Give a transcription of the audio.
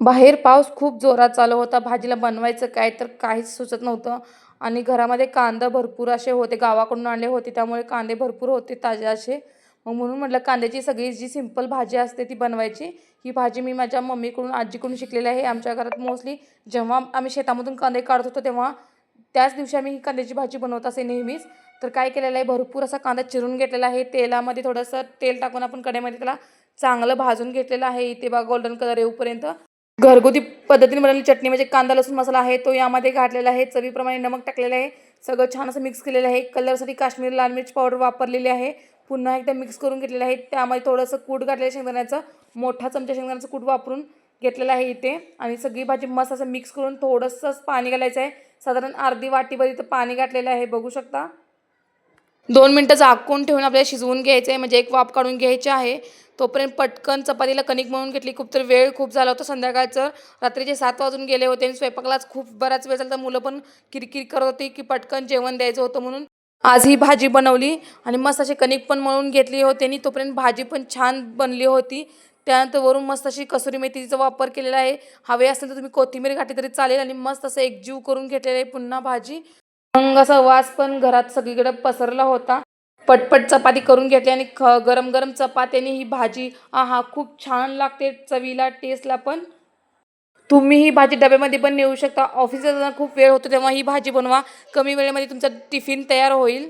बाहेर पाऊस खूप जोरात चालू होता. भाजीला बनवायचं काय तर काहीच सुचत नव्हतं. आणि घरामध्ये कांदा भरपूर असे होते. गावाकडून आणले होते. त्यामुळे कांदे भरपूर होते ताजे असे. मग म्हणून म्हटलं कांद्याची सगळी जी सिंपल भाजी असते ती बनवायची. ही भाजी मी माझ्या मम्मीकडून आजीकडून शिकलेली आहे. आमच्या घरात मोस्टली जेव्हा आम्ही शेतामधून कांदे काढत होतो तेव्हा त्याच दिवशी आम्ही ही कांद्याची भाजी बनवत असे नेहमीच. तर काय केलेलं आहे भरपूर असा कांदा चिरून घेतलेला आहे. तेलामध्ये थोडंसं तेल टाकून आपण कडेमध्ये त्याला चांगलं भाजून घेतलेलं आहे. इथे बा गोल्डन कलर येऊपर्यंत घरगुती पद्धतीने बनवलेली चटणी म्हणजे कांदा लसूण मसाला आहे. तो यामध्ये घातलेला आहे. चवीप्रमाणे नमक टाकलेलं आहे. सगळं छान असं मिक्स केलेलं आहे. कलरसाठी काश्मीर लाल मिर्च पावडर वापरलेली आहे. पुन्हा एकदा मिक्स करून घेतलेलं आहे. त्यामध्ये थोडंसं कूट घातलेलं शेंगदाण्याचं मोठा चमचा शेंगदाण्याचं कूट वापरून घेतलेलं आहे इथे. आणि सगळी भाजी मस्त असं मिक्स करून थोडंसंच पाणी घालायचं आहे. साधारण अर्धी वाटीभर इथं पाणी घातलेलं आहे. बघू शकता. दोन मिनटं झाकून ठेवून आपल्याला शिजवून घ्यायचं आहे. म्हणजे एक वाफ काढून घ्यायची आहे. तोपर्यंत पटकन चपातीला कणिक मळून घेतली. खूप तर वेळ खूप झाला होता संध्याकाळचं. रात्रीचे सात वाजून गेले होते आणि स्वयंपाकलाच खूप बराच वेळ झाला तर मुलं पण किरकिर करत होती की पटकन जेवण द्यायचं होतं म्हणून. आज ही भाजी बनवली आणि मस्त अशी कणिक पण मळून घेतली होती आणि तोपर्यंत भाजी पण छान बनली होती. त्यानंतर वरून मस्त अशी कसुरी मेथीचा वापर केलेला आहे. हवे असेल तर तुम्ही कोथिंबीर घातली तरी चालेल आणि मस्त असं एकजीव करून घेतलेलं आहे पुन्हा भाजी. मग असा वास पण घरात सगळीकडे पसरला होता. पटपट चपाती करून घेतली आणि ख गरम गरम चपात्याने ही भाजी आहा खूप छान लागते चवीला टेस्टला पण. तुम्ही ही भाजी डब्यामध्ये पण नेऊ शकता. ऑफिसला खूप वेळ होतो तेव्हा ही भाजी बनवा. कमी वेळेमध्ये तुमचा टिफिन तयार होईल.